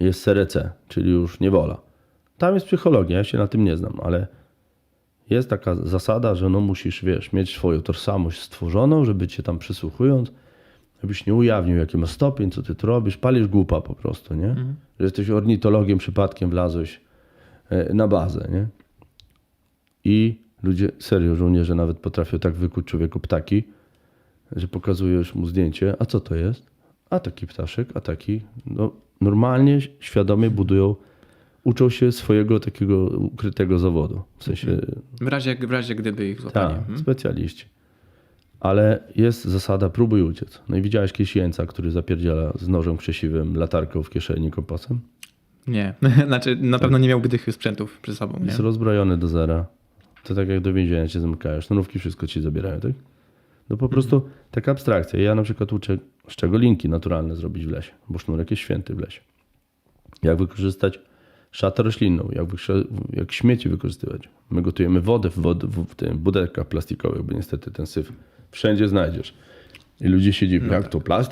jest serece, czyli już niewola. Tam jest psychologia, ja się na tym nie znam, ale jest taka zasada, że no musisz, wiesz, mieć swoją tożsamość stworzoną, żeby cię tam przysłuchując, żebyś nie ujawnił, jaki ma stopień, co ty tu robisz, palisz głupa po prostu, nie? Że jesteś ornitologiem, przypadkiem wlazłeś e, na bazę, nie? I ludzie, serio, żołnierze nawet potrafią tak wykuć człowieku ptaki, że pokazujesz mu zdjęcie, a co to jest? A taki ptaszek, a taki. No, normalnie, świadomie budują, uczą się swojego takiego ukrytego zawodu. W sensie, W razie, w razie gdyby ich złapali. tak, Mhm. specjaliści. Ale jest zasada próbuj uciec. No i widziałeś kiedyś jeńca, który zapierdziela z nożem krzesiwym, latarką w kieszeni, kompasem? Nie, znaczy na pewno nie miałby tych sprzętów przy sobą. Nie? Jest rozbrojony do zera. To tak jak do więzienia cię zamykają. Sznurówki wszystko ci zabierają, tak? No po prostu taka abstrakcja. Ja na przykład uczę, z czego linki naturalne zrobić w lesie, bo sznurek jest święty w lesie. Jak wykorzystać szatę roślinną, jak, jak śmieci wykorzystywać. My gotujemy wodę w, wod- w, w tym butelkach plastikowych, bo niestety ten syf wszędzie znajdziesz. I ludzie się dziwią, jak to plastik?